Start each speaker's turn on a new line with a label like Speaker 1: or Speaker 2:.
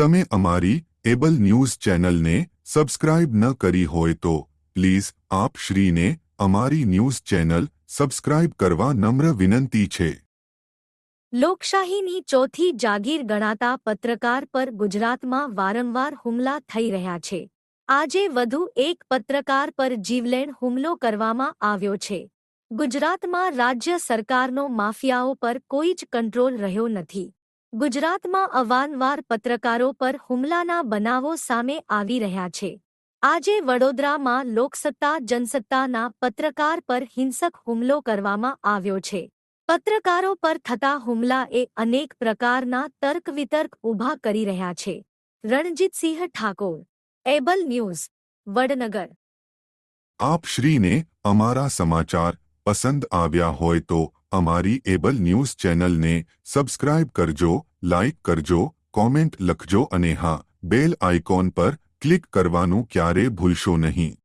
Speaker 1: તમે અમારી Able News ચેનલને સબસ્ક્રાઇબ ન કરી હોય તો પ્લીઝ આપ શ્રીને અમારી ન્યૂઝ ચેનલ સબસ્ક્રાઇબ કરવા નમ્ર વિનંતી છે.
Speaker 2: લોકશાહીની ચોથી જાગીર ગણાતા પત્રકાર પર ગુજરાતમાં વારંવાર હુમલા થઈ રહ્યા છે. આજે વધુ એક પત્રકાર પર જીવલેણ હુમલો કરવામાં આવ્યો છે. ગુજરાતમાં રાજ્ય સરકારનો માફિયાઓ પર કોઈ જ કંટ્રોલ રહ્યો નથી. ગુજરાતમાં અવારનવાર પત્રકારો પર હુમલાના બનાવો સામે આવી રહ્યા છે. આજે વડોદરામાં લોકસત્તા, જનસત્તાના પત્રકાર પર હિંસક હુમલો કરવામાં આવ્યો છે. પત્રકારો પર થતા હુમલા એ અનેક પ્રકારના તર્ક વિતર્ક ઊભા કરી રહ્યા છે. Ranjitsinh Thakor, Able News, Vadnagar.
Speaker 1: આપ શ્રીને અમારા સમાચાર પસંદ આવ્યા હોય તો અમારી એબલ ન્યૂઝ ચેનલને સબસ્ક્રાઇબ કરજો, લાઇક કરજો, કોમેન્ટ લખજો અને હા, બેલ આઇકોન પર ક્લિક કરવાનું ક્યારે ભૂલશો નહીં.